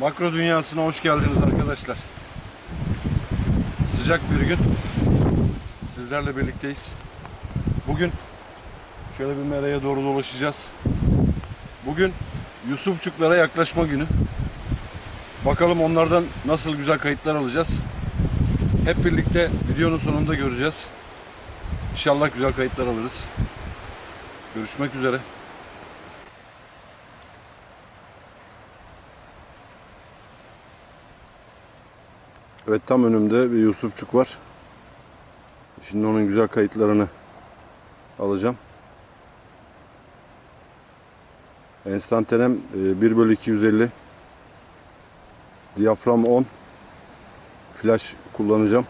Makro dünyasına hoş geldiniz arkadaşlar. Sıcak bir gün. Sizlerle birlikteyiz. Bugün şöyle bir meraya doğru dolaşacağız. Bugün Yusufçuklara yaklaşma günü. Bakalım onlardan nasıl güzel kayıtlar alacağız. Hep birlikte videonun sonunda göreceğiz. İnşallah güzel kayıtlar alırız. Görüşmek üzere. Evet tam önümde bir Yusufçuk var. Şimdi onun güzel kayıtlarını alacağım. Enstantanem e, 1 bölü 250 Diyafram 10 Flash kullanacağım.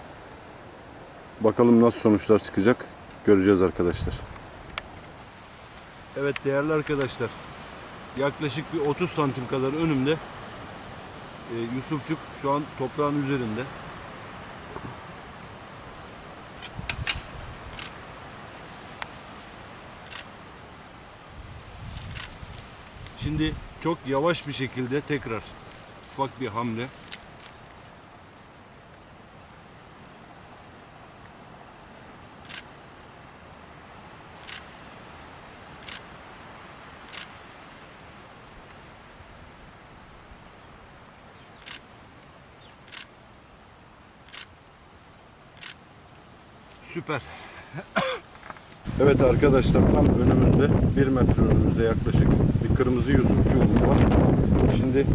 Bakalım nasıl sonuçlar çıkacak. Göreceğiz arkadaşlar. Evet değerli arkadaşlar. Yaklaşık bir 30 santim kadar önümde e, Yusufçuk şu an toprağın üzerinde. Şimdi çok yavaş bir şekilde tekrar ufak bir hamle. Süper. Evet arkadaşlar tam önümüzde bir metre önümüzde yaklaşık bir kırmızı yusufçuğumuz var. Şimdi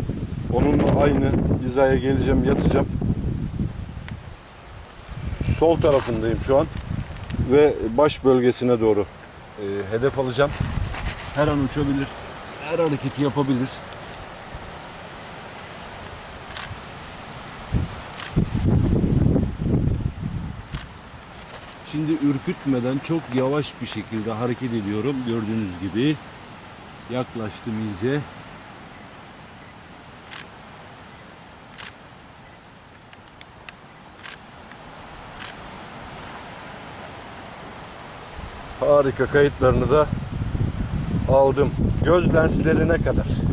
onunla aynı hizaya geleceğim yatacağım. Sol tarafındayım şu an ve baş bölgesine doğru e, hedef alacağım. Her an uçabilir, her hareketi yapabilir. Şimdi ürkütmeden çok yavaş bir şekilde hareket ediyorum. Gördüğünüz gibi yaklaştım iyice. Harika kayıtlarını da aldım. Göz lenslerine kadar.